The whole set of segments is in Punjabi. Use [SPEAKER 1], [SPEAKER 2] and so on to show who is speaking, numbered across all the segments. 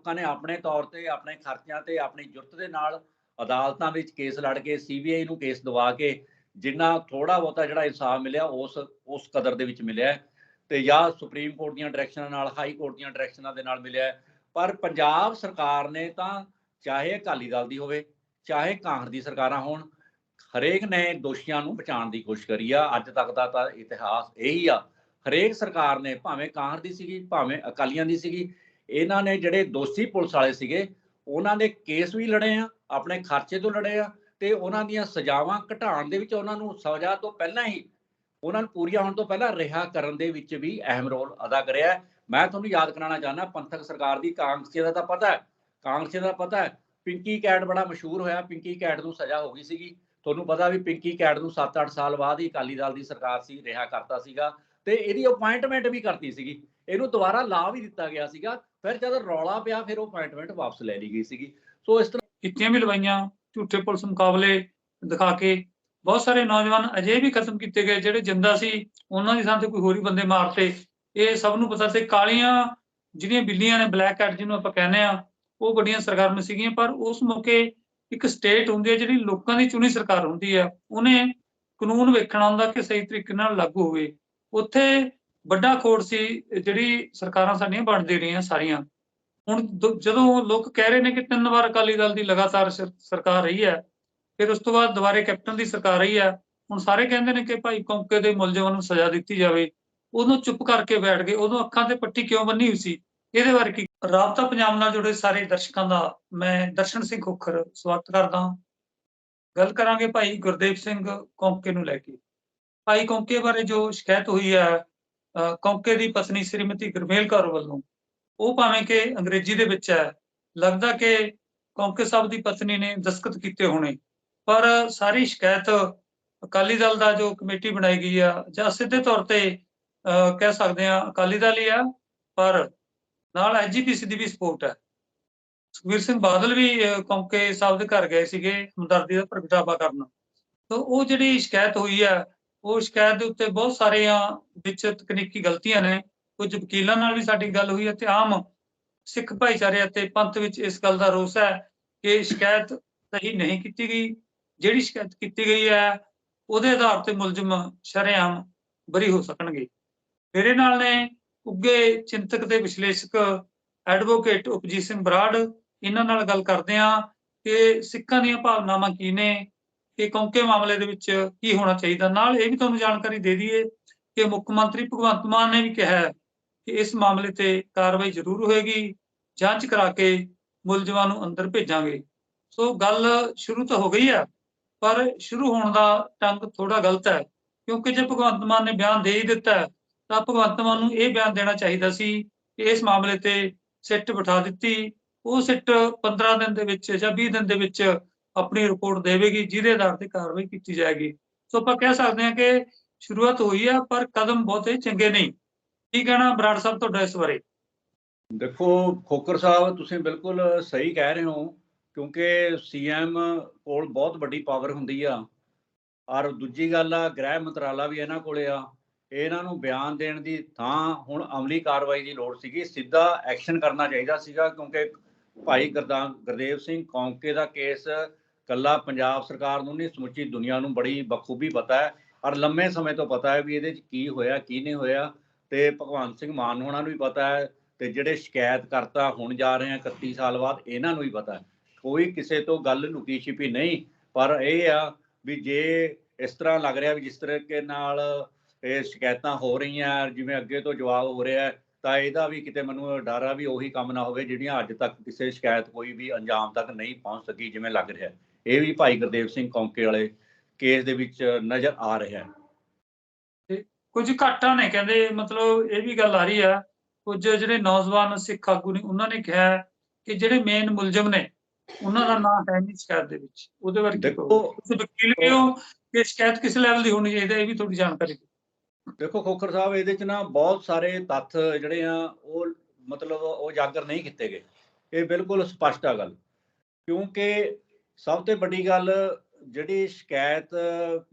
[SPEAKER 1] ਲੋਕਾਂ ਨੇ ਆਪਣੇ ਤੌਰ ਤੇ, ਆਪਣੇ ਖਰਚਿਆਂ ਤੇ, ਆਪਣੀ ਜੁਰਤ ਦੇ ਨਾਲ ਅਦਾਲਤਾਂ ਵਿੱਚ ਕੇਸ ਲੜ ਕੇ ਸੀਬੀਆਈ ਨੂੰ ਕੇਸ ਦਵਾ ਕੇ ਜਿੰਨਾ ਥੋੜਾ ਬਹੁਤਾ ਜਿਹੜਾ ਇਨਸਾਫ ਮਿਲਿਆ, ਉਸ ਉਸ ਕਦਰ ਦੇ ਵਿੱਚ ਮਿਲਿਆ ਤੇ ਜਾਂ ਸੁਪਰੀਮ ਕੋਰਟ ਦੀਆਂ ਡਾਇਰੈਕਸ਼ਨਾਂ ਨਾਲ ਹਾਈ ਕੋਰਟ ਦੀਆਂ ਡਾਇਰੈਕਸ਼ਨਾਂ ਦੇ ਨਾਲ ਮਿਲਿਆ ਪਰ ਪੰਜਾਬ ਸਰਕਾਰ ਨੇ ਤਾਂ ਚਾਹੇ ਅਕਾਲੀ ਦਲ ਦੀ ਹੋਵੇ, ਚਾਹੇ ਕਾਂਗਰਸ ਦੀ ਸਰਕਾਰਾਂ ਹੋਣ, ਹਰੇਕ ਨੇ ਦੋਸ਼ੀਆਂ ਨੂੰ ਬਚਾਉਣ ਦੀ ਕੋਸ਼ਿਸ਼ ਕਰੀ ਆ। ਅੱਜ ਤੱਕ ਦਾ ਤਾਂ ਇਤਿਹਾਸ ਇਹੀ ਆ। ਹਰੇਕ ਸਰਕਾਰ ਨੇ, ਭਾਵੇਂ ਕਾਂਗਰਸ ਦੀ ਸੀਗੀ, ਭਾਵੇਂ ਅਕਾਲੀਆਂ ਦੀ ਸੀਗੀ ਇਹਨਾਂ ਨੇ ਜਿਹੜੇ ਦੋਸ਼ੀ ਪੁਲਿਸ ਵਾਲੇ ਸੀਗੇ, ਉਹਨਾਂ ਦੇ ਕੇਸ ਵੀ ਲੜੇ ਆ, ਆਪਣੇ ਖਰਚੇ ਤੋਂ ਲੜੇ ਆ ਤੇ ਉਹਨਾਂ ਦੀਆਂ ਸਜ਼ਾਵਾਂ ਘਟਾਉਣ ਦੇ ਵਿੱਚ ਉਹਨਾਂ ਨੂੰ ਸਜ਼ਾ ਤੋਂ ਪਹਿਲਾਂ ਹੀ, ਉਹਨਾਂ ਨੂੰ ਪੂਰੀਆਂ ਹੋਣ ਤੋਂ ਪਹਿਲਾਂ ਰਿਹਾ ਕਰਨ ਦੇ ਵਿੱਚ ਵੀ ਅਹਿਮ ਰੋਲ ਅਦਾ ਕਰਿਆ ਮੈਂ ਤੁਹਾਨੂੰ ਯਾਦ ਕਰਾਉਣਾ ਚਾਹੁੰਦਾ, ਪੰਥਕ ਸਰਕਾਰ ਦੀ ਕਾਂਗਰਸੀ ਦਾ ਤਾਂ ਪਤਾ ਹੈ ਕਾਂਗਰਸੀ ਦਾ ਪਤਾ ਹੈ, ਪਿੰਕੀ ਕੈਟ ਬੜਾ ਮਸ਼ਹੂਰ ਹੋਇਆ, ਪਿੰਕੀ ਕੈਟ ਨੂੰ ਸਜ਼ਾ ਹੋ ਗਈ ਸੀਗੀ। ਤੁਹਾਨੂੰ ਪਤਾ ਵੀ ਪਿੰਕੀ ਕੈਟ ਨੂੰ 7-8 ਸਾਲ ਬਾਅਦ ਹੀ ਅਕਾਲੀ ਦਲ ਦੀ ਸਰਕਾਰ ਸੀ, ਰਿਹਾ ਕਰਤਾ ਸੀਗਾ ਤੇ ਇਹਦੀ ਅਪਾਇੰਟਮੈਂਟ ਵੀ ਕਰਤੀ ਸੀਗੀ। ਇਹਨੂੰ ਦੁਬਾਰਾ ਲਾ ਵੀ ਦਿੱਤਾ ਗਿਆ ਸੀਗਾ, ਫਿਰ ਜਦ ਰੌਲਾ ਪਿਆ, ਫਿਰ ਉਹ ਅਪਾਇੰਟਮੈਂਟ ਵਾਪਸ ਲੈ ਲਈ ਗਈ ਸੀਗੀ। ਸੋ ਇਸ ਤਰ੍ਹਾਂ
[SPEAKER 2] ਕੀਤੀਆਂ ਵੀ ਲਵਾਈਆਂ, ਝੂਠੇ ਪੁਲਿਸ ਮੁਕਾਬਲੇ ਦਿਖਾ ਕੇ, ਬਹੁਤ ਸਾਰੇ ਨੌਜਵਾਨ ਅਜੇ ਵੀ ਖਤਮ ਕੀਤੇ ਗਏ, ਜਿਹੜੇ ਜਿੰਦਾ ਸੀ, ਉਹਨਾਂ ਦੀ ਥਾਂ ਤੇ ਕੋਈ ਹੋਰ ਹੀ ਬੰਦੇ ਮਾਰਤੇ। ਇਹ ਸਭ ਨੂੰ ਪਤਾ ਤੇ ਕਾਲੀਆਂ ਜਿਹੜੀਆਂ ਬਿੱਲੀਆਂ ਨੇ ਬਲੈਕ ਕੈਟ ਜਿਹਨੂੰ ਆਪਾਂ ਕਹਿੰਦੇ ਆ ਉਹ ਵੱਡੀਆਂ ਸਰਗਰਮ ਸੀਗੀਆਂ, ਪਰ ਉਸ ਮੌਕੇ ਇੱਕ ਸਟੇਟ ਹੁੰਦੀ ਹੈ, ਜਿਹੜੀ ਲੋਕਾਂ ਦੀ ਚੁਣੀ ਸਰਕਾਰ ਹੁੰਦੀ ਹੈ, ਉਹਨੇ ਕਾਨੂੰਨ ਵੇਖਣਾ ਹੁੰਦਾ ਕਿ ਸਹੀ ਤਰੀਕੇ ਨਾਲ ਲਾਗੂ ਹੋਵੇ। ਉੱਥੇ ਵੱਡਾ ਖੋੜ ਸੀ ਜਿਹੜੀ ਸਰਕਾਰਾਂ ਸਾਡੀਆਂ ਬਣਦੇ ਰਹੀਆਂ ਸਾਰੀਆਂ। ਹੁਣ ਦ- ਜਦੋਂ ਲੋਕ ਕਹਿ ਰਹੇ ਨੇ ਕਿ ਤਿੰਨ ਵਾਰ ਅਕਾਲੀ ਦਲ ਦੀ ਲਗਾਤਾਰ ਸਰ- ਸਰਕਾਰ ਰਹੀ ਹੈ, ਫਿਰ ਉਸ ਤੋਂ ਬਾਅਦ ਦੁਬਾਰੇ ਕੈਪਟਨ ਦੀ ਸਰਕਾਰ ਰਹੀ ਹੈ, ਹੁਣ ਸਾਰੇ ਕਹਿੰਦੇ ਨੇ ਕਿ ਭਾਈ ਕੌਂਕੇ ਦੇ ਮੁਲਜ਼ਮਾਂ ਨੂੰ ਸਜ਼ਾ ਦਿੱਤੀ ਜਾਵੇ। ਉਦੋਂ ਚੁੱਪ ਕਰਕੇ ਬੈਠ ਗਏ ਉਦੋਂ ਅੱਖਾਂ ਤੇ ਪੱਟੀ ਕਿਉਂ ਬੰਨੀ ਹੋਈ ਸੀ? ਇਹਦੇ ਬਾਰੇ ਕੀ? ਰਾਬਤਾ ਪੰਜਾਬ ਨਾਲ ਜੁੜੇ ਸਾਰੇ ਦਰਸ਼ਕਾਂ ਦਾ ਮੈਂ ਦਰਸ਼ਨ ਸਿੰਘ ਖੋਖਰ, ਸਵਾਗਤ ਕਰਦਾ ਹਾਂ। ਗੱਲ ਕਰਾਂਗੇ ਭਾਈ ਗੁਰਦੇਵ ਸਿੰਘ ਕੌਂਕੇ ਨੂੰ ਲੈ ਕੇ। ਭਾਈ ਕੌਂਕੇ ਬਾਰੇ ਜੋ ਸ਼ਿਕਾਇਤ ਹੋਈ ਹੈ ਕੌਂਕੇ ਦੀ ਪਤਨੀ ਸ੍ਰੀਮਤੀ ਗੁਰਮੇਲ ਕੌਰ ਵੱਲੋਂ ਉਹ ਭਾਵੇਂ ਕਿ ਅੰਗਰੇਜ਼ੀ ਦੇ ਵਿੱਚ ਹੈ ਲੱਗਦਾ ਕਿ ਕੌਂਕੇ ਸਾਹਿਬ ਦੀ ਪਤਨੀ ਨੇ ਦਸਤਖਤ ਕੀਤੇ ਹੋਣੇ ਪਰ ਸਾਰੀ ਸ਼ਿਕਾਇਤ ਅਕਾਲੀ ਦਲ ਦਾ ਜੋ ਕਮੇਟੀ ਬਣਾਈ ਗਈ ਆ ਜਾਂ ਸਿੱਧੇ ਤੌਰ ਤੇ ਅਹ, ਕਹਿ ਸਕਦੇ ਆ ਅਕਾਲੀ ਦਲ ਹੀ ਆ ਪਰ ਨਾਲ ਐਜੀਪੀਸੀ ਦੀ ਵੀ ਸਪੋਰਟ ਹੈ। ਸੁਖਬੀਰ ਸਿੰਘ ਬਾਦਲ ਵੀ ਕੌਂਕੇ ਸਾਹਿਬ ਦੇ ਘਰ ਗਏ ਸੀਗੇ ਹਮਦਰਦੀ ਦਾ ਪ੍ਰਗਟਾਵਾ ਕਰਨ। ਤਾਂ ਉਹ ਜਿਹੜੀ ਸ਼ਿਕਾਇਤ ਹੋਈ ਹੈ ਉਹ ਸ਼ਿਕਾਇਤ ਦੇ ਉੱਤੇ ਬਹੁਤ ਸਾਰੀਆਂ ਵਿੱਚ ਤਕਨੀਕੀ ਗਲਤੀਆਂ ਨੇ। ਕੁਝ ਵਕੀਲਾਂ ਨਾਲ ਵੀ ਸਾਡੀ ਗੱਲ ਹੋਈ ਹੈ ਤੇ ਆਮ ਸਿੱਖ ਭਾਈਚਾਰੇ ਅਤੇ ਪੰਥ ਵਿੱਚ ਇਸ ਗੱਲ ਦਾ ਰੋਸ ਹੈ ਕਿ ਸ਼ਿਕਾਇਤ ਸਹੀ ਨਹੀਂ ਕੀਤੀ ਗਈ। ਜਿਹੜੀ ਸ਼ਿਕਾਇਤ ਕੀਤੀ ਗਈ ਹੈ, ਉਹਦੇ ਆਧਾਰ ਤੇ ਮੁਲਜ਼ਮ ਸ਼ਰੇਆਮ ਬਰੀ ਹੋ ਸਕਣਗੇ। ਮੇਰੇ ਨਾਲ ਨੇ ਉੱਗੇ ਚਿੰਤਕ ਤੇ ਵਿਸ਼ਲੇਸ਼ਕ ਐਡਵੋਕੇਟ ਉਪਜੀਤ ਸਿੰਘ ਬਰਾੜ। ਇਹਨਾਂ ਨਾਲ ਗੱਲ ਕਰਦੇ ਹਾਂ ਕਿ ਸਿੱਖਾਂ ਦੀਆਂ ਭਾਵਨਾਵਾਂ ਕੀ ਨੇ ਕਿ ਕੌਂਕੇ ਮਾਮਲੇ ਦੇ ਵਿੱਚ ਕੀ ਹੋਣਾ ਚਾਹੀਦਾ? ਨਾਲ ਇਹ ਵੀ ਤੁਹਾਨੂੰ ਜਾਣਕਾਰੀ ਦੇ ਦਈਏ ਕਿ ਮੁੱਖ ਮੰਤਰੀ ਭਗਵੰਤ ਮਾਨ ਨੇ ਵੀ ਕਿਹਾ ਹੈ ਕਿ ਇਸ ਮਾਮਲੇ ਤੇ ਕਾਰਵਾਈ ਜ਼ਰੂਰ ਹੋਏਗੀ, ਜਾਂਚ ਕਰਾ ਕੇ ਮੁਲਜ਼ਮਾਂ ਨੂੰ ਅੰਦਰ ਭੇਜਾਂਗੇ। ਸੋ ਗੱਲ ਸ਼ੁਰੂ ਤਾਂ ਹੋ ਗਈ ਹੈ, ਪਰ ਸ਼ੁਰੂ ਹੋਣ ਦਾ ਢੰਗ ਥੋੜਾ ਗਲਤ ਹੈ, ਕਿਉਂਕਿ ਜੇ ਭਗਵੰਤ ਮਾਨ ਨੇ ਬਿਆਨ ਦੇ ਹੀ ਦਿੱਤਾ ਤਾਂ ਭਗਵੰਤ ਮਾਨ ਨੂੰ ਇਹ ਬਿਆਨ ਦੇਣਾ ਚਾਹੀਦਾ ਸੀ ਕਿ ਇਸ ਮਾਮਲੇ ਤੇ ਸਿੱਟ ਬਿਠਾ ਦਿੱਤੀ। ਉਹ ਸਿੱਟ 15 ਦਿਨ ਦੇ ਵਿੱਚ ਜਾਂ 20 ਦਿਨ ਦੇ ਵਿੱਚ ਆਪਣੀ ਰਿਪੋਰਟ ਦੇਵੇਗੀ, ਜਿਹਦੇ ਆਧਾਰ ਤੇ ਕਾਰਵਾਈ ਕੀਤੀ ਜਾਏਗੀ। ਸੋ ਆਪਾਂ ਕਹਿ ਸਕਦੇ ਹਾਂ ਕਿ ਸ਼ੁਰੂਆਤ ਹੋਈ ਆ, ਪਰ ਕਦਮ ਬਹੁਤੇ ਚੰਗੇ ਨਹੀਂ। ਕੀ ਕਹਿਣਾ ਬਰਾੜ ਸਾਹਿਬ ਤੁਹਾਡਾ ਇਸ ਬਾਰੇ?
[SPEAKER 1] ਦੇਖੋ ਖੋਕਰ ਸਾਹਿਬ, ਤੁਸੀਂ ਬਿਲਕੁਲ ਸਹੀ ਕਹਿ ਰਹੇ ਹੋ, ਕਿਉਂਕਿ ਸੀਐਮ ਕੋਲ ਬਹੁਤ ਵੱਡੀ ਪਾਵਰ ਹੁੰਦੀ ਆ। ਔਰ ਦੂਜੀ ਗੱਲ ਆ, ਗ੍ਰਹਿ ਮੰਤਰਾਲਾ ਵੀ ਇਹਨਾਂ ਕੋਲੇ ਆ। ਇਹਨਾਂ ਨੂੰ ਬਿਆਨ ਦੇਣ ਦੀ ਥਾਂ ਹੁਣ ਅਮਲੀ ਕਾਰਵਾਈ ਦੀ ਲੋੜ ਸੀਗੀ। ਸਿੱਧਾ ਐਕਸ਼ਨ ਕਰਨਾ ਚਾਹੀਦਾ ਸੀਗਾ, ਕਿਉਂਕਿ ਭਾਈ ਗੁਰਦਾਂ, ਗੁਰਦੇਵ ਸਿੰਘ ਕੌਂਕੇ ਦਾ ਕੇਸ ਕੱਲਾ ਪੰਜਾਬ ਸਰਕਾਰ ਨੂੰ ਨਹੀਂ, ਸਮੁੱਚੀ ਦੁਨੀਆ ਨੂੰ ਬੜੀ ਬਖੂਬੀ ਪਤਾ ਹੈ। ਔਰ ਲੰਮੇ ਸਮੇਂ ਤੋਂ ਪਤਾ ਹੈ ਵੀ ਇਹਦੇ 'ਚ ਕੀ ਹੋਇਆ, ਕੀ ਨਹੀਂ ਹੋਇਆ। ਤੇ ਭਗਵੰਤ ਸਿੰਘ ਮਾਨ ਹੋਣਾ ਨੂੰ ਵੀ ਪਤਾ ਹੈ ਤੇ ਜਿਹੜੇ ਸ਼ਿਕਾਇਤ ਕਰਤਾ ਹੁਣ ਜਾ ਰਹੇ ਆ 31 ਸਾਲ ਬਾਅਦ, ਇਹਨਾਂ ਨੂੰ ਵੀ ਪਤਾ ਹੈ। ਕੋਈ ਕਿਸੇ ਤੋਂ ਗੱਲ ਲੁਕੀ ਛਿਪੀ ਨਹੀਂ, ਪਰ ਇਹ ਆ ਵੀ ਜੇ ਇਸ ਤਰ੍ਹਾਂ ਲੱਗ ਰਿਹਾ ਵੀ ਜਿਸ ਤਰੀਕੇ ਨਾਲ ਇਹ ਸ਼ਿਕਾਇਤਾਂ ਹੋ ਰਹੀਆਂ ਜਿਵੇਂ ਅੱਗੇ ਤੋਂ ਜਵਾਬ ਹੋ ਰਿਹਾ ਤਾਂ ਇਹਦਾ ਵੀ ਕਿਤੇ ਮੈਨੂੰ ਡਰ ਆ ਵੀ ਉਹੀ ਕੰਮ ਨਾ ਹੋਵੇ, ਜਿਹੜੀਆਂ ਅੱਜ ਤੱਕ ਕਿਸੇ ਸ਼ਿਕਾਇਤ ਕੋਈ ਵੀ ਅੰਜਾਮ ਤੱਕ ਨਹੀਂ ਪਹੁੰਚ ਸਕੀ ਜਿਵੇਂ ਲੱਗ ਰਿਹਾ ਇਹ ਵੀ ਭਾਈ ਗੁਰਦੇਵ ਸਿੰਘ ਕੌਂਕੇ ਵਾਲੇ ਕੇਸ ਦੇ ਵਿੱਚ ਨਜ਼ਰ ਆ ਰਿਹਾ ਹੈ।
[SPEAKER 2] ਕੁਝ ਘਾਟਾਂ ਨੇ ਕਹਿੰਦੇ ਮਤਲਬ ਇਹ ਵੀ ਗੱਲ ਆ ਰਹੀ ਆ ਕੁਝ ਜਿਹੜੇ ਨੌਜਵਾਨ ਸਿੱਖ ਆਗੂ ਨੇ ਉਹਨਾਂ ਨੇ ਕਿਹਾ ਕਿ ਜਿਹੜੇ ਮੇਨ ਮੁਲਜ਼ਮ ਨੇ ਉਹਨਾਂ ਦਾ ਨਾਮ ਹੈ ਨਹੀਂ ਸ਼ਿਕਾਇਤ ਦੇ ਵਿੱਚ। ਉਹਦੇ ਬਾਰੇ
[SPEAKER 1] ਦੇਖੋ-
[SPEAKER 2] ਤੁਸੀਂ ਵਕੀਲ ਵੀ ਹੋ ਕਿ ਸ਼ਿਕਾਇਤ ਕਿਸ ਲੈਵਲ ਦੀ ਹੋਣੀ ਚਾਹੀਦੀ ਹੈ ਇਹ ਵੀ ਥੋੜੀ ਜਾਣਕਾਰੀ
[SPEAKER 1] ਦੇਖੋ ਖੋਖਰ ਸਾਹਿਬ ਇਹਦੇ ਚ ਨਾ ਬਹੁਤ ਸਾਰੇ ਤੱਥ ਜਿਹੜੇ ਆ ਉਹ ਮਤਲਬ ਉਹ ਉਜਾਗਰ ਨਹੀਂ ਕੀਤੇ ਗਏ। ਇਹ ਬਿਲਕੁਲ ਸਪਸ਼ਟ ਆ ਗੱਲ ਕਿਉਂਕਿ ਸਭ ਤੋਂ ਵੱਡੀ ਗੱਲ ਜਿਹੜੀ ਸ਼ਿਕਾਇਤ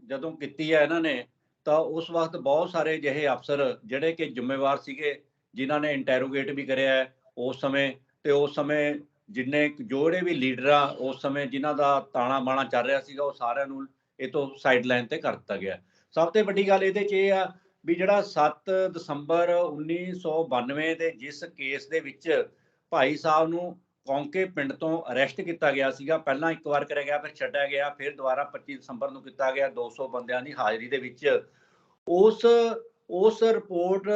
[SPEAKER 1] ਜਦੋਂ ਕੀਤੀ ਹੈ ਇਹਨਾਂ ਨੇ, ਤਾਂ ਉਸ ਵਕਤ ਬਹੁਤ ਸਾਰੇ ਜਿਹੇ ਅਫਸਰ ਜਿਹੜੇ ਕਿ ਜ਼ਿੰਮੇਵਾਰ ਸੀਗੇ, ਜਿਨ੍ਹਾਂ ਨੇ ਇੰਟਰੋਗੇਟ ਵੀ ਕਰਿਆ ਹੈ ਉਸ ਸਮੇਂ ਤੇ ਉਸ ਸਮੇਂ ਜਿੰਨੇ ਜੋੜੇ ਵੀ ਲੀਡਰ ਆ, ਉਸ ਸਮੇਂ ਜਿਨ੍ਹਾਂ ਦਾ ਤਾਣਾ ਬਾਣਾ ਚੱਲ ਰਿਹਾ ਸੀਗਾ, ਉਹ ਸਾਰਿਆਂ ਨੂੰ ਇਹ ਤੋਂ ਸਾਈਡਲਾਈਨ ਤੇ ਕਰ ਦਿੱਤਾ ਗਿਆ ਸਭ ਤੋਂ ਵੱਡੀ ਗੱਲ ਇਹਦੇ 'ਚ ਇਹ ਆ ਵੀ ਜਿਹੜਾ 7 ਦਸੰਬਰ 1992 ਦੇ ਜਿਸ ਕੇਸ ਦੇ ਵਿੱਚ ਭਾਈ ਸਾਹਿਬ ਨੂੰ ਕੌਂਕੇ ਪਿੰਡ ਤੋਂ ਅਰੈਸਟ ਕੀਤਾ ਗਿਆ ਸੀਗਾ। ਪਹਿਲਾਂ ਇੱਕ ਵਾਰ ਕਰਿਆ ਗਿਆ, ਫਿਰ ਛੱਡਿਆ ਗਿਆ, ਫਿਰ ਦੁਬਾਰਾ 25 ਦਸੰਬਰ ਨੂੰ ਕੀਤਾ ਗਿਆ 200 ਬੰਦਿਆਂ ਦੀ ਹਾਜ਼ਰੀ ਦੇ ਵਿੱਚ। ਉਸ ਉਸ ਰਿਪੋਰਟ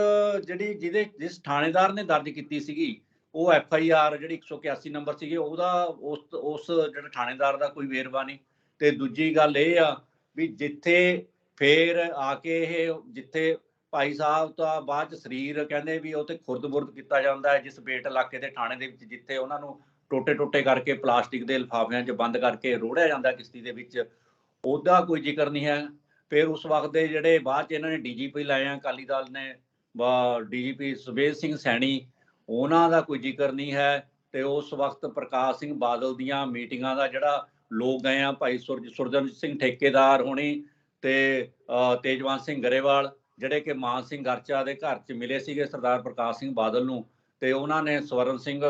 [SPEAKER 1] ਜਿਹੜੀ ਜਿਹਦੇ, ਜਿਸ ਥਾਣੇਦਾਰ ਨੇ ਦਰਜ ਕੀਤੀ ਸੀਗੀ, ਉਹ ਐਫ ਆਈ ਆਰ ਜਿਹੜੀ 181 ਨੰਬਰ ਸੀਗੀ, ਉਹਦਾ ਉਸ ਉਸ ਜਿਹੜਾ ਥਾਣੇਦਾਰ ਦਾ ਕੋਈ ਵੇਰਵਾ ਨਹੀਂ। ਤੇ ਦੂਜੀ ਗੱਲ ਇਹ ਆ ਵੀ ਜਿੱਥੇ ਫੇਰ ਆ ਕੇ ਇਹ, ਜਿੱਥੇ ਭਾਈ ਸਾਹਿਬ ਤਾਂ ਬਾਅਦ ਚ ਸਰੀਰ ਕਹਿੰਦੇ ਵੀ ਉਹ ਤੇ ਖੁਰਦ-ਬੁਰਦ ਕੀਤਾ ਜਾਂਦਾ ਹੈ, ਜਿਸ ਬੇਟ ਇਲਾਕੇ ਦੇ ਥਾਣੇ ਦੇ ਵਿੱਚ ਜਿੱਥੇ ਉਹਨਾਂ ਨੂੰ ਟੋਟੇ-ਟੋਟੇ ਕਰਕੇ ਪਲਾਸਟਿਕ ਦੇ ਲਿਫਾਫਿਆਂ 'ਚ ਬੰਦ ਕਰਕੇ ਰੋੜਿਆ ਜਾਂਦਾ ਕਿਸ਼ਤੀ ਦੇ ਵਿੱਚ, ਉਹਦਾ ਕੋਈ ਜ਼ਿਕਰ ਨਹੀਂ ਹੈ। ਫਿਰ ਉਸ ਵਕਤ ਦੇ ਜਿਹੜੇ ਬਾਅਦ ਚ ਇਹਨਾਂ ਨੇ ਡੀਜੀਪੀ ਲਾਏ ਆ, ਅਕਾਲੀ ਦਲ ਨੇ, ਬਾ ਡੀਜੀਪੀ ਸੁਬੇਜ ਸਿੰਘ ਸੈਣੀ, ਉਹਨਾਂ ਦਾ ਕੋਈ ਜ਼ਿਕਰ ਨਹੀਂ ਹੈ। ਤੇ ਉਸ ਵਕਤ ਪ੍ਰਕਾਸ਼ ਸਿੰਘ ਬਾਦਲ ਦੀਆਂ ਮੀਟਿੰਗਾਂ ਦਾ ਜਿਹੜਾ ਲੋਕ ਗਏ ਆ, ਭਾਈ ਸੁਰਜ, ਸੁਰਜਨ ਸਿੰਘ ਠੇਕੇਦਾਰ ਹੋਣੀ ਤੇ ਤੇਜਵੰਤ ਸਿੰਘ ਗਰੇਵਾਲ ਜਿਹੜੇ ਕਿ ਮਾਨ ਸਿੰਘ ਗਰਚਾ ਦੇ ਘਰ 'ਚ ਮਿਲੇ ਸੀਗੇ ਸਰਦਾਰ ਪ੍ਰਕਾਸ਼ ਸਿੰਘ ਬਾਦਲ ਨੂੰ, ਤੇ ਉਹਨਾਂ ਨੇ ਸਵਰਨ ਸਿੰਘ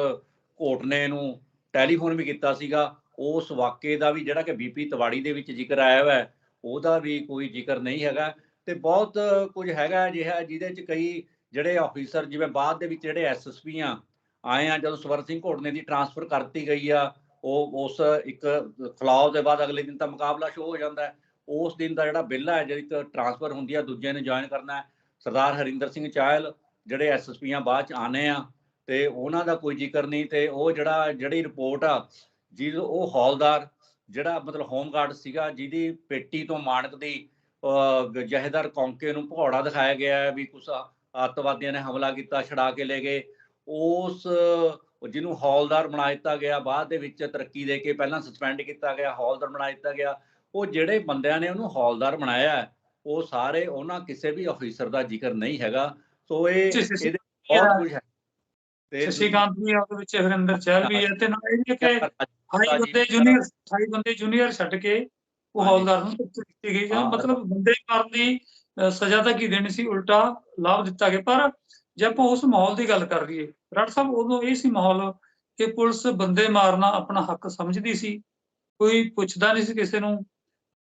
[SPEAKER 1] ਘੋਟਨੇ ਨੂੰ ਟੈਲੀਫੋਨ ਵੀ ਕੀਤਾ ਸੀਗਾ। ਉਸ ਵਾਕੇ ਦਾ ਵੀ ਜਿਹੜਾ ਕਿ ਬੀਪੀ ਤਵਾੜੀ ਦੇ ਵਿੱਚ ਜ਼ਿਕਰ ਆਇਆ ਹੋਇਆ ਉਹਦਾ ਵੀ ਕੋਈ ਜ਼ਿਕਰ ਨਹੀਂ ਹੈਗਾ। ਤੇ ਬਹੁਤ ਕੁਝ ਹੈਗਾ ਅਜਿਹਾ ਜਿਹਦੇ 'ਚ ਕਈ ਜਿਹੜੇ ਆਫੀਸਰ ਜਿਵੇਂ ਬਾਅਦ ਦੇ ਵਿੱਚ ਜਿਹੜੇ ਐਸਐਸਪੀ ਆ, ਆਏ ਆ, ਜਦੋਂ ਸਵਰਨ ਸਿੰਘ ਘੋਟਨੇ ਦੀ ਟਰਾਂਸਫਰ ਕਰਤੀ ਗਈ ਆ, ਉਹ ਉਸ ਇੱਕ ਖਲਾਉ ਦੇ ਬਾਅਦ ਅਗਲੇ ਦਿਨ ਤਾਂ ਮੁਕਾਬਲਾ ਸ਼ੁਰੂ ਹੋ ਜਾਂਦਾ ਹੈ। ਉਸ ਦਿਨ ਦਾ ਜਿਹੜਾ ਬਿੱਲ ਹੈ ਜਿਹੜੀ ਟਰਾਂਸਫਰ ਹੁੰਦੀ ਹੈ ਦੂਜੇ ਨੇ ਜੁਆਇਨ ਕਰਨਾ ਹੈ। ਸਰਦਾਰ ਹਰਿੰਦਰ ਸਿੰਘ ਚਾਹਲ ਜਿਹੜੇ ਐਸਐਸਪੀਆਂ ਬਾਅਦ ਚ ਆਨੇ ਆ ਤੇ ਉਹਨਾਂ ਦਾ ਕੋਈ ਜ਼ਿਕਰ ਨਹੀਂ ਤੇ ਉਹ ਜਿਹੜਾ ਜਿਹੜੀ ਰਿਪੋਰਟ ਆ ਜਿਹਦੇ ਉਹ ਹੌਲਦਾਰ ਜਿਹੜਾ ਮਤਲਬ ਹੋਮਗਾਰਡ ਸੀਗਾ ਜਿਹਦੀ ਪੇਟੀ ਤੋਂ ਮਾਨਕ ਦੀ ਅਹ, ਜਹੇਦਾਰ ਕੌਂਕੇ ਨੂੰ ਭੌੜਾ ਦਿਖਾਇਆ ਗਿਆ ਹੈ ਵੀ ਕੁਛ ਅੱਤਵਾਦੀਆਂ ਨੇ ਹਮਲਾ ਕੀਤਾ ਛੜਾ ਕੇ ਲੈ ਗਏ। ਉਸ ਜਿਹਨੂੰ ਹੌਲਦਾਰ ਬਣਾ ਦਿੱਤਾ ਗਿਆ ਬਾਅਦ ਦੇ ਵਿੱਚ ਤਰੱਕੀ ਦੇ ਕੇ ਪਹਿਲਾਂ ਸਸਪੈਂਡ ਕੀਤਾ ਗਿਆ ਹੌਲਦਾਰ ਬਣਾ ਦਿੱਤਾ ਗਿਆ। ਉਹ ਜਿਹੜੇ ਬੰਦਿਆਂ ਨੇ ਉਹਨੂੰ ਹੌਲਦਾਰ ਬਣਾਇਆ ਉਹ ਸਾਰੇ ਉਹਨਾਂ ਕਿਸੇ ਵੀ ਅਫੀਸਰ ਦਾ ਜ਼ਿਕਰ ਨਹੀਂ ਹੈਗਾ ਸੋ ਇਹ। ਇਹਦੇ ਬਹੁਤ ਕੁਝ ਹੈ ਤੇ
[SPEAKER 2] ਸ਼ਸ਼ੀਕਾਂਤ ਵੀ ਉਹਦੇ ਵਿੱਚ ਹਰਿੰਦਰ ਚਹਿਲ ਵੀ ਹੈ ਤੇ ਨਾਲ ਇਹ ਵੀ ਕਿ ਹਾਈ। ਬੰਦੇ ਜੂਨੀਅਰ ਹਾਈ ਬੰਦੇ ਜੂਨੀਅਰ ਛੱਡ ਕੇ ਉਹ। ਹੌਲਦਾਰ ਨੂੰ ਦਿੱਤੀ ਗਈ ਜਾਂ। ਮਤਲਬ ਬੰਦੇ ਮਾਰਨ ਦੀ ਸਜ਼ਾ ਤਾਂ ਕੀ ਦੇਣੀ ਸੀ ਉਲਟਾ ਲਾਭ ਦਿੱਤਾ ਗਿਆ ਪਰ ਜੇ ਆਪਾਂ ਉਸ ਮਾਹੌਲ ਦੀ ਗੱਲ ਕਰ ਲਈਏ ਰਾੜ ਸਾਹਿਬ ਉਦੋਂ ਇਹ ਸੀ ਮਾਹੌਲ ਕਿ ਪੁਲਿਸ ਬੰਦੇ ਮਾਰਨਾ ਆਪਣਾ ਹੱਕ ਸਮਝਦੀ ਸੀ ਕੋਈ ਪੁੱਛਦਾ ਨਹੀਂ ਸੀ ਕਿਸੇ ਨੂੰ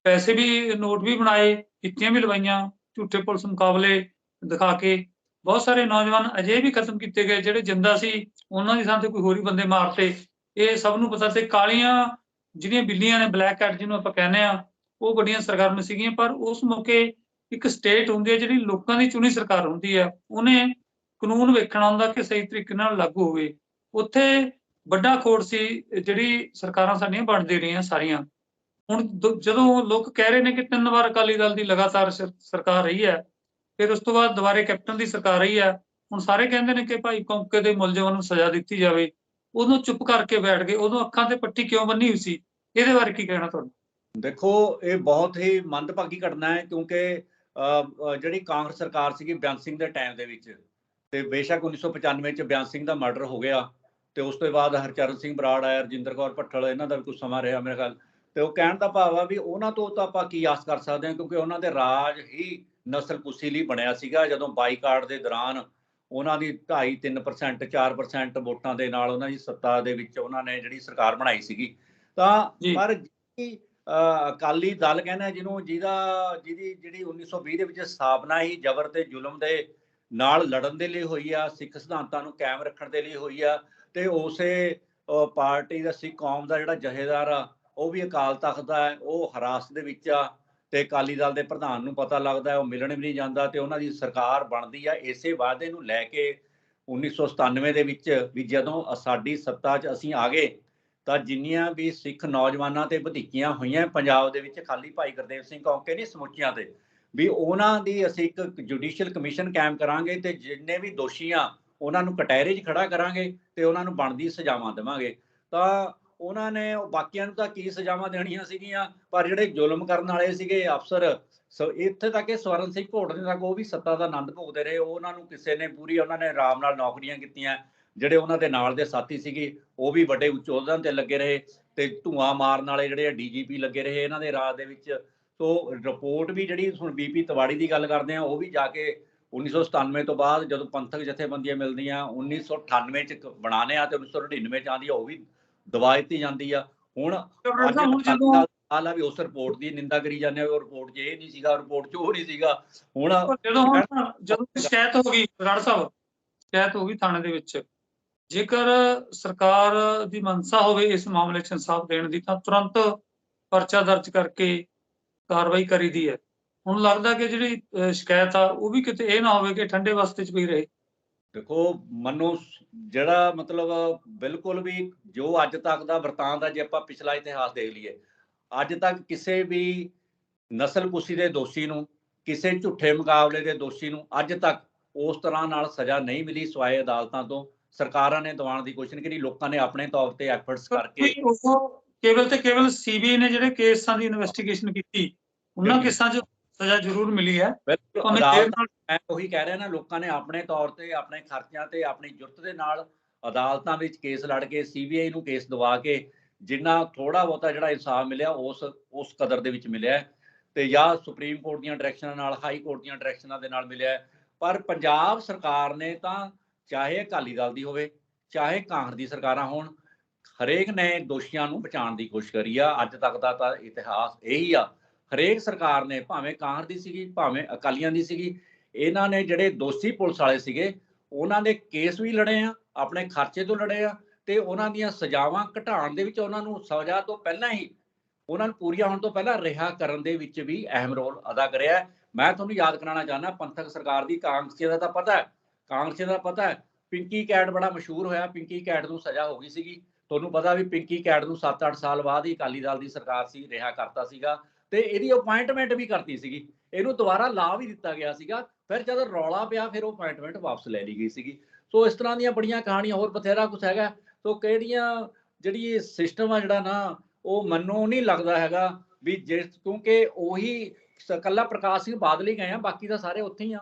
[SPEAKER 2] ਪੈਸੇ ਵੀ, ਨੋਟ ਵੀ ਬਣਾਏ ਕਿੱਤੀਆਂ ਵੀ ਲਵਾਈਆਂ, ਝੂਠੇ ਪੁਲਿਸ ਮੁਕਾਬਲੇ ਦਿਖਾ ਕੇ। ਬਹੁਤ ਸਾਰੇ ਨੌਜਵਾਨ ਅਜੇ ਵੀ ਖਤਮ ਕੀਤੇ ਗਏ, ਜਿਹੜੇ ਜਿੰਦਾ ਸੀ, ਉਹਨਾਂ ਦੀ ਥਾਂ ਤੇ ਕੋਈ ਹੋਰ ਹੀ ਬੰਦੇ ਮਾਰਤੇ। ਇਹ ਸਭ ਨੂੰ ਪਤਾ ਤੇ ਕਾਲੀਆਂ ਜਿਹੜੀਆਂ ਬਿੱਲੀਆਂ ਨੇ ਬਲੈਕ ਕੈਟ ਜਿਹਨੂੰ ਆਪਾਂ ਕਹਿੰਦੇ ਆ ਉਹ ਵੱਡੀਆਂ ਸਰਗਰਮ ਸੀਗੀਆਂ, ਪਰ ਉਸ ਮੌਕੇ ਇੱਕ ਸਟੇਟ ਹੁੰਦੀ ਹੈ ਜਿਹੜੀ ਲੋਕਾਂ ਦੀ ਚੁਣੀ ਸਰਕਾਰ ਹੁੰਦੀ ਹੈ। ਉਹਨੇ ਕਾਨੂੰਨ ਵੇਖਣਾ ਹੁੰਦਾ ਕਿ ਸਹੀ ਤਰੀਕੇ ਨਾਲ ਲਾਗੂ ਹੋਵੇ। ਉੱਥੇ ਵੱਡਾ ਖੋੜ ਸੀ, ਜਿਹੜੀ ਸਰਕਾਰਾਂ ਸਾਡੀਆਂ ਬਣਦੇ ਰਹੀਆਂ ਸਾਰੀਆਂ। ਹੁਣ ਜਦੋਂ ਲੋਕ ਕਹਿ ਰਹੇ ਨੇ ਕਿ ਤਿੰਨ ਵਾਰ ਅਕਾਲੀ ਦਲ ਦੀ ਲਗਾਤਾਰ ਸਰਕਾਰ ਰਹੀ ਹੈ ਫਿਰ ਉਸ ਤੋਂ ਬਾਅਦ ਦੁਬਾਰੇ ਕੈਪਟਨ ਦੀ ਸਰਕਾਰ ਰਹੀ ਹੈ ਹੁਣ ਸਾਰੇ ਕਹਿੰਦੇ ਨੇ ਕਿ ਭਾਈ ਕੌਂਕੇ ਦੇ ਮੁਲਜ਼ਮਾਂ ਨੂੰ ਸਜ਼ਾ ਦਿੱਤੀ ਜਾਵੇ ਉਦੋਂ ਚੁੱਪ ਕਰਕੇ ਬੈਠ ਗਏ ਉਦੋਂ ਅੱਖਾਂ ਤੇ ਪੱਟੀ ਕਿਉਂ ਬੰਨੀ ਹੋਈ ਸੀ ਇਹਦੇ ਬਾਰੇ ਕੀ ਕਹਿਣਾ ਤੁਹਾਨੂੰ
[SPEAKER 1] ਦੇਖੋ ਇਹ ਬਹੁਤ ਹੀ ਮੰਦਭਾਗੀ ਘਟਨਾ ਹੈ ਕਿਉਂਕਿ ਅਹ, ਜਿਹੜੀ ਕਾਂਗਰਸ ਸਰਕਾਰ ਸੀਗੀ ਬਿਆਨ ਸਿੰਘ ਦੇ ਟਾਈਮ ਦੇ ਵਿੱਚ ਤੇ ਬੇਸ਼ੱਕ 1995 ਚ ਬਿਆਨ ਸਿੰਘ ਦਾ ਮਰਡਰ ਹੋ ਗਿਆ ਤੇ ਉਸ ਤੋਂ ਬਾਅਦ ਹਰਚਰਨ ਸਿੰਘ ਬਰਾੜ ਆਇਆ ਰਜਿੰਦਰ ਕੌਰ ਭੱਠਲ ਇਹਨਾਂ ਦਾ ਵੀ ਕੁਝ ਸਮਾਂ ਰਿਹਾ ਮੇਰੇ ਖਿਆਲ ਤੇ ਉਹ ਕਹਿਣ ਦਾ ਭਾਵ ਆ ਵੀ ਉਹਨਾਂ ਤੋਂ ਤਾਂ ਆਪਾਂ ਕੀ ਆਸ ਕਰ ਸਕਦੇ ਹਾਂ ਕਿਉਂਕਿ ਉਹਨਾਂ ਦੇ ਰਾਜ ਹੀ ਨਸਲ ਕੁਸ਼ੀ ਲਈ ਬਣਿਆ ਸੀਗਾ ਜਦੋਂ ਬਾਈਕਾਟ ਦੇ ਦੌਰਾਨ ਉਹਨਾਂ ਦੀ 2.5 3% 4% ਵੋਟਾਂ ਦੇ ਨਾਲ ਉਹਨਾਂ ਦੀ ਸੱਤਾ ਦੇ ਵਿੱਚ ਉਹਨਾਂ ਨੇ ਜਿਹੜੀ ਸਰਕਾਰ ਬਣਾਈ ਸੀਗੀ ਤਾਂ। ਪਰ ਅਕਾਲੀ ਦਲ ਕਹਿੰਦਾ ਜਿਹਨੂੰ ਜਿਹਦਾ ਜਿਹਦੀ ਜਿਹੜੀ 1920 ਦੇ ਵਿੱਚ ਸਥਾਪਨਾ ਹੀ ਜ਼ਬਰ ਤੇ ਜ਼ੁਲਮ ਦੇ ਨਾਲ ਲੜਨ ਦੇ ਲਈ ਹੋਈ ਆ ਸਿੱਖ ਸਿਧਾਂਤਾਂ ਨੂੰ ਕਾਇਮ ਰੱਖਣ ਦੇ ਲਈ ਹੋਈ ਆ ਤੇ ਉਸੇ ਪਾਰਟੀ ਦਾ ਸਿੱਖ ਕੌਮ ਦਾ ਜਿਹੜਾ ਜਹੇਦਾਰ ਆ ਉਹ ਵੀ ਅਕਾਲ ਤਖਤ ਦਾ ਹੈ, ਉਹ ਹਰਾਸਤ ਦੇ ਵਿੱਚ ਆ ਤੇ ਅਕਾਲੀ ਦਲ ਦੇ ਪ੍ਰਧਾਨ ਨੂੰ ਪਤਾ ਲੱਗਦਾ ਉਹ ਮਿਲਣ ਵੀ ਨਹੀਂ ਜਾਂਦਾ ਤੇ ਉਹਨਾਂ ਦੀ ਸਰਕਾਰ ਬਣਦੀ ਆ। ਇਸੇ ਵਾਅਦੇ ਨੂੰ ਲੈ ਕੇ 1997 ਦੇ ਵਿੱਚ ਵੀ ਜਦੋਂ ਸਾਡੀ ਸੱਤਾ 'ਚ ਅਸੀਂ ਆ ਗਏ, ਤਾਂ ਜਿੰਨੀਆਂ ਵੀ ਸਿੱਖ ਨੌਜਵਾਨਾਂ ਤੇ ਵਧੀਕੀਆਂ ਹੋਈਆਂ ਪੰਜਾਬ ਦੇ ਵਿੱਚ ਖਾਲੀ ਭਾਈ ਗੁਰਦੇਵ ਸਿੰਘ ਕੌਂਕੇ ਨਹੀਂ ਸਮੁੱਚੀਆਂ ਤੇ, ਵੀ ਉਹਨਾਂ ਦੀ ਅਸੀਂ ਇੱਕ ਜੁਡੀਸ਼ੀਅਲ ਕਮਿਸ਼ਨ ਕਾਇਮ ਕਰਾਂਗੇ ਤੇ ਜਿੰਨੇ ਵੀ ਦੋਸ਼ੀ ਆ, ਉਹਨਾਂ ਨੂੰ ਕਟਹਿਰੇ 'ਚ ਖੜਾ ਕਰਾਂਗੇ ਤੇ ਉਹਨਾਂ ਨੂੰ ਬਣਦੀ ਸਜ਼ਾਵਾਂ ਦੇਵਾਂਗੇ। ਤਾਂ ਉਹਨਾਂ ਨੇ ਉਹ ਬਾਕੀਆਂ ਨੂੰ ਤਾਂ ਕੀ ਸਜ਼ਾਵਾਂ ਦੇਣੀਆਂ ਸੀਗੀਆਂ, ਪਰ ਜਿਹੜੇ ਜ਼ੁਲਮ ਕਰਨ ਵਾਲੇ ਸੀਗੇ ਅਫਸਰ, ਸੋ ਇੱਥੇ ਤੱਕ ਇਹ ਸਵਰਨ ਸਿੰਘ ਘੋਟਨੇ ਤੱਕ ਉਹ ਵੀ ਸੱਤਾ ਦਾ ਆਨੰਦ ਭੋਗਦੇ ਰਹੇ। ਉਹਨਾਂ ਨੂੰ ਕਿਸੇ ਨੇ ਪੂਰੀ ਉਹਨਾਂ ਨੇ ਆਰਾਮ ਨਾਲ ਨੌਕਰੀਆਂ ਕੀਤੀਆਂ, ਜਿਹੜੇ ਉਹਨਾਂ ਦੇ ਨਾਲ ਦੇ ਸਾਥੀ ਸੀਗੇ, ਉਹ ਵੀ ਵੱਡੇ ਉੱਚ ਅਹੁਦਿਆਂ ਤੇ ਲੱਗੇ ਰਹੇ ਤੇ ਧੂਆਂ ਮਾਰਨ ਵਾਲੇ ਜਿਹੜੇ ਡੀਜੀਪੀ ਲੱਗੇ ਰਹੇ ਇਹਨਾਂ ਦੇ ਰਾਜ ਦੇ ਵਿੱਚ। ਸੋ ਰਿਪੋਰਟ ਵੀ ਜਿਹੜੀ ਹੁਣ ਬੀਪੀ ਤਵਾੜੀ ਦੀ ਗੱਲ ਕਰਦੇ ਆ ਉਹ ਵੀ ਜਾ ਕੇ 1997 ਤੋਂ ਬਾਅਦ ਜਦੋਂ ਪੰਥਕ ਜਥੇਬੰਦੀਆਂ ਮਿਲਦੀਆਂ 1998 ਚ ਕ- ਬਣਾਉਂਦੇ ਆ ਤੇ 1999 ਚ ਆਉਂਦੀ ਆ, ਉਹ ਵੀ ਦਬਾ ਦਿੱਤੀ ਜਾਂਦੀ ਆ। ਹੁਣ ਅੱਜ ਹਾਲ ਆ ਵੀ ਉਸ ਰਿਪੋਰਟ ਦੀ ਨਿੰਦਾ ਕਰੀ ਜਾਂਦੇ ਆ ਉਹ ਰਿਪੋਰਟ 'ਚ ਇਹ ਨਹੀਂ ਸੀਗਾ ਰਿਪੋਰਟ 'ਚ ਉਹ ਨਹੀਂ ਸੀਗਾ। ਹੁਣ
[SPEAKER 2] ਜਦੋਂ ਸ਼ਿਕਾਇਤ ਹੋ ਗਈ ਬਰਾੜ ਸਾਹਿਬ ਸ਼ਿਕਾਇਤ ਹੋ ਗਈ ਥਾਣੇ ਦੇ ਵਿੱਚ ਜੇਕਰ ਸਰਕਾਰ ਦੀ ਮਨਸਾ ਹੋਵੇ ਇਸ ਮਾਮਲੇ 'ਚ ਇਨਸਾਫ ਦੇਣ ਦੀ ਤਾਂ ਤੁਰੰਤ ਪਰਚਾ ਦਰਜ ਕਰਕੇ ਕਾਰਵਾਈ ਕਰੀਦੀ ਹੈ। ਹੁਣ ਲੱਗਦਾ ਕਿ ਜਿਹੜੀ ਸ਼ਿਕਾਇਤ ਆ ਉਹ ਵੀ ਕਿਤੇ ਇਹ ਨਾ ਹੋਵੇ ਕਿ ਠੰਡੇ ਵਸਤੇ 'ਚ ਪਈ ਰਹੇ।
[SPEAKER 1] ਦੇਖੋ ਮਨੋ ਜਿਹੜਾ ਮਤਲਬ ਬਿਲਕੁਲ ਵੀ ਜੋ ਅੱਜ ਤੱਕ ਦਾ ਵਰਤਾਂਤ ਹੈ ਜੇ ਆਪਾਂ ਪਿਛਲਾ ਇਤਿਹਾਸ ਦੇਖ ਲਈਏ ਅੱਜ ਤੱਕ ਕਿਸੇ ਵੀ ਨਸਲਕੁਸ਼ੀ ਦੇ ਦੋਸ਼ੀ ਨੂੰ ਕਿਸੇ ਝੂਠੇ ਮੁਕਾਬਲੇ ਦੇ ਦੋਸ਼ੀ ਨੂੰ ਅੱਜ ਤੱਕ ਉਸ ਤਰ੍ਹਾਂ ਨਾਲ ਸਜ਼ਾ ਨਹੀਂ ਮਿਲੀ ਸਵਾਏ ਅਦਾਲਤਾਂ ਤੋਂ ਸਰਕਾਰਾਂ ਨੇ ਦਿਵਾਉਣ ਦੀ ਕੋਸ਼ਿਸ਼ ਕੀਤੀ ਲੋਕਾਂ ਨੇ ਆਪਣੇ ਤੌਰ ਤੇ ਐਫਰਟਸ ਕਰਕੇ
[SPEAKER 2] ਕੇਵਲ ਤੇ ਕੇਵਲ ਸੀਬੀਆਈ ਨੇ ਜਿਹੜੇ ਕੇਸਾਂ ਦੀ ਇਨਵੈਸਟੀਗੇਸ਼ਨ ਕੀਤੀ ਉਹਨਾਂ। ਕੇਸਾਂ 'ਚ ਸਜ਼ਾ ਜ਼ਰੂਰ ਮਿਲੀ ਹੈ।
[SPEAKER 1] ਬਿਲਕੁਲ ਮੈਂ ਉਹੀ ਕਹਿ ਰਿਹਾ ਨਾ ਲੋਕਾਂ ਨੇ ਆਪਣੇ ਤੌਰ ਤੇ ਆਪਣੇ ਖਰਚਿਆਂ ਤੇ ਆਪਣੀ ਜੁਰਤ ਦੇ ਨਾਲ ਅਦਾਲਤਾਂ ਵਿੱਚ ਕੇਸ ਲੜ ਕੇ ਸੀਬੀਆਈ ਨੂੰ ਕੇਸ ਦਵਾ ਕੇ ਜਿੰਨਾ ਥੋੜਾ ਬਹੁਤਾ ਜਿਹੜਾ ਇਨਸਾਫ ਮਿਲਿਆ ਉਸ ਉਸ ਕਦਰ ਦੇ ਵਿੱਚ ਮਿਲਿਆ ਤੇ ਜਾਂ ਸੁਪਰੀਮ ਕੋਰਟ ਦੀਆਂ ਡਾਇਰੈਕਸ਼ਨਾਂ ਨਾਲ ਹਾਈ ਕੋਰਟ ਦੀਆਂ ਡਾਇਰੈਕਸ਼ਨਾਂ ਦੇ ਨਾਲ ਮਿਲਿਆ। ਪਰ ਪੰਜਾਬ ਸਰਕਾਰ ਨੇ ਤਾਂ ਚਾਹੇ ਅਕਾਲੀ ਦਲ ਦੀ ਹੋਵੇ ਚਾਹੇ ਕਾਂਗਰਸ ਦੀ ਸਰਕਾਰਾਂ ਹੋਣ ਹਰੇਕ ਨੇ ਦੋਸ਼ੀਆਂ ਨੂੰ ਬਚਾਉਣ ਦੀ ਕੋਸ਼ਿਸ਼ ਕਰੀ ਆ। ਅੱਜ ਤੱਕ ਦਾ ਤਾਂ ਇਤਿਹਾਸ ਇਹੀ ਆ ਹਰੇਕ ਸਰਕਾਰ ਨੇ, ਭਾਵੇਂ ਕਾਂਗਰਸ ਦੀ ਸੀਗੀ, ਭਾਵੇਂ ਅਕਾਲੀਆਂ ਦੀ ਸੀਗੀ, ਇਹਨਾਂ ਨੇ ਜਿਹੜੇ ਦੋਸ਼ੀ ਪੁਲਿਸ ਵਾਲੇ ਸੀਗੇ, ਉਹਨਾਂ ਦੇ ਕੇਸ ਵੀ ਲੜੇ ਆ, ਆਪਣੇ ਖਰਚੇ ਤੋਂ ਲੜੇ ਆ ਤੇ ਉਹਨਾਂ ਦੀਆਂ ਸਜ਼ਾਵਾਂ ਘਟਾਉਣ ਦੇ ਵਿੱਚ ਉਹਨਾਂ ਨੂੰ ਸਜ਼ਾ ਤੋਂ ਪਹਿਲਾਂ ਹੀ, ਉਹਨਾਂ ਨੂੰ ਪੂਰੀਆਂ ਹੋਣ ਤੋਂ ਪਹਿਲਾਂ ਰਿਹਾ ਕਰਨ ਦੇ ਵਿੱਚ ਵੀ ਅਹਿਮ ਰੋਲ ਅਦਾ ਕਰਿਆ ਮੈਂ ਤੁਹਾਨੂੰ ਯਾਦ ਕਰਾਉਣਾ ਚਾਹੁੰਦਾ, ਪੰਥਕ ਸਰਕਾਰ ਦੀ ਕਾਂਗਰਸੀਆਂ ਦਾ ਤਾਂ ਪਤਾ ਹੈ, ਕਾਂਗਰਸੀਆਂ ਦਾ ਪਤਾ ਹੈ, ਪਿੰਕੀ ਕੈਟ ਬੜਾ ਮਸ਼ਹੂਰ ਹੋਇਆ, ਪਿੰਕੀ ਕੈਟ ਨੂੰ ਸਜ਼ਾ ਹੋ ਗਈ ਸੀਗੀ। ਤੁਹਾਨੂੰ ਪਤਾ ਵੀ ਪਿੰਕੀ ਕੈਟ ਨੂੰ 7-8 ਸਾਲ ਬਾਅਦ ਹੀ ਅਕਾਲੀ ਦਲ ਦੀ ਸਰਕਾਰ ਸੀ, ਰਿਹਾ ਕਰਤਾ ਸੀਗਾ। ਤੇ ਇਹਦੀ ਅਪਾਇੰਟਮੈਂਟ ਵੀ ਕਰਤੀ ਸੀਗੀ। ਇਹਨੂੰ ਦੁਬਾਰਾ ਲਾ ਵੀ ਦਿੱਤਾ ਗਿਆ ਸੀਗਾ। ਫਿਰ ਜਦੋਂ ਰੌਲਾ ਪਿਆ, ਫਿਰ ਉਹ ਅਪਾਇੰਟਮੈਂਟ ਵਾਪਸ ਲੈ ਲਈ ਗਈ ਸੀਗੀ। ਸੋ ਇਸ ਤਰ੍ਹਾਂ ਦੀਆਂ ਬੜੀਆਂ ਕਹਾਣੀਆਂ, ਹੋਰ ਬਥੇਰਾ ਕੁਝ ਹੈਗਾ। ਸੋ ਕਿਹੜੀਆਂ ਜਿਹੜੀ ਇਹ ਸਿਸਟਮ ਆ ਜਿਹੜਾ ਨਾ, ਉਹ ਮੈਨੂੰ ਨਹੀਂ ਲੱਗਦਾ ਹੈਗਾ ਵੀ ਜਿਸ ਕਿਉਂਕਿ ਉਹੀ ਸ- ਇਕੱਲਾ ਪ੍ਰਕਾਸ਼ ਸਿੰਘ ਬਾਦਲ ਹੀ ਗਏ ਆ, ਬਾਕੀ ਤਾਂ ਸਾਰੇ ਉੱਥੇ ਹੀ ਆ।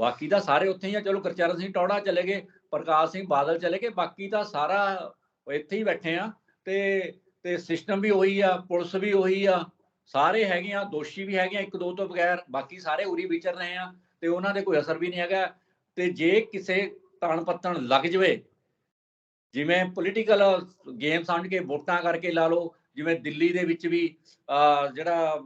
[SPEAKER 1] ਬਾਕੀ ਤਾਂ ਸਾਰੇ ਉੱਥੇ ਹੀ ਆ। ਚਲੋ ਗੁਰਚਰਨ ਸਿੰਘ ਟੌੜਾ ਚਲੇ ਗਏ, ਪ੍ਰਕਾਸ਼ ਸਿੰਘ ਬਾਦਲ ਚਲੇ ਗਏ, ਬਾਕੀ ਤਾਂ ਸਾਰਾ ਇੱਥੇ ਹੀ ਬੈਠੇ ਆ। ਤੇ ਤੇ ਸਿਸਟਮ ਵੀ ਉਹੀ ਆ, ਪੁਲਿਸ ਵੀ ਉਹੀ ਆ। ਸਾਰੇ ਹੈਗੇ ਆ ਦੋਸ਼ੀ ਵੀ ਹੈਗੇ ਆ ਇੱਕ ਦੋ ਤੋਂ ਬਗੈਰ ਬਾਕੀ ਸਾਰੇ ਉਰੀ ਵਿਚਰ ਰਹੇ ਆ ਤੇ ਉਹਨਾਂ ਦੇ ਕੋਈ ਅਸਰ ਵੀ ਨਹੀਂ ਹੈਗਾ ਤੇ ਜੇ ਕਿਸੇ ਤਣ ਪੱਤਣ ਲੱਗ ਜਵੇ ਜਿਵੇਂ ਪੋਲੀਟੀਕਲ ਗੇਮ ਸਮਝ ਕੇ ਵੋਟਾਂ ਕਰਕੇ ਲਾ ਲਓ ਜਿਵੇਂ ਦਿੱਲੀ ਦੇ ਵਿੱਚ ਵੀ ਅਹ, ਜਿਹੜਾ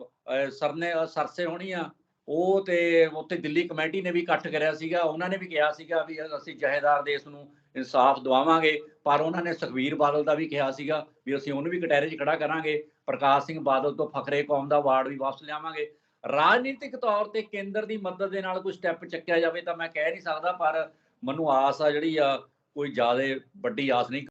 [SPEAKER 1] ਸਰਨੇ ਸਰਸੇ ਹੋਣੀ ਆ ਉਹ ਤੇ ਉੱਥੇ ਦਿੱਲੀ ਕਮੇਟੀ ਨੇ ਵੀ ਇਕੱਠ ਕਰਿਆ ਸੀਗਾ, ਉਹਨਾਂ ਨੇ ਵੀ ਕਿਹਾ ਸੀਗਾ ਵੀ ਅਸੀਂ ਜਹੇਦਾਰ ਦੇਸ਼ ਨੂੰ ਇਨਸਾਫ ਦਿਵਾਵਾਂਗੇ, ਪਰ ਉਹਨਾਂ ਨੇ ਸੁਖਵੀਰ ਬਾਦਲ ਦਾ ਵੀ ਕਿਹਾ ਸੀਗਾ ਵੀ ਅਸੀਂ ਉਹਨੂੰ ਵੀ ਕਟਹਿਰੇ 'ਚ ਖੜਾ ਕਰਾਂਗੇ, ਪ੍ਰਕਾਸ਼ ਸਿੰਘ ਬਾਦਲ ਤੋਂ ਫਖਰੇ ਕੌਮ ਦਾ ਅਵਾਰਡ ਵੀ ਵਾਪਸ ਲਿਆਵਾਂਗੇ। ਰਾਜਨੀਤਿਕ ਤੌਰ ਤੇ ਕੇਂਦਰ ਦੀ ਮਦਦ ਦੇ ਨਾਲ ਕੋਈ ਸਟੈਪ ਚੱਕਿਆ ਜਾਵੇ ਤਾਂ ਮੈਂ ਕਹਿ ਨਹੀਂ ਸਕਦਾ, ਪਰ ਮੈਨੂੰ ਆਸ ਆ ਜਿਹੜੀ ਆ, ਕੋਈ ਜ਼ਿਆਦਾ ਵੱਡੀ ਆਸ ਨਹੀਂ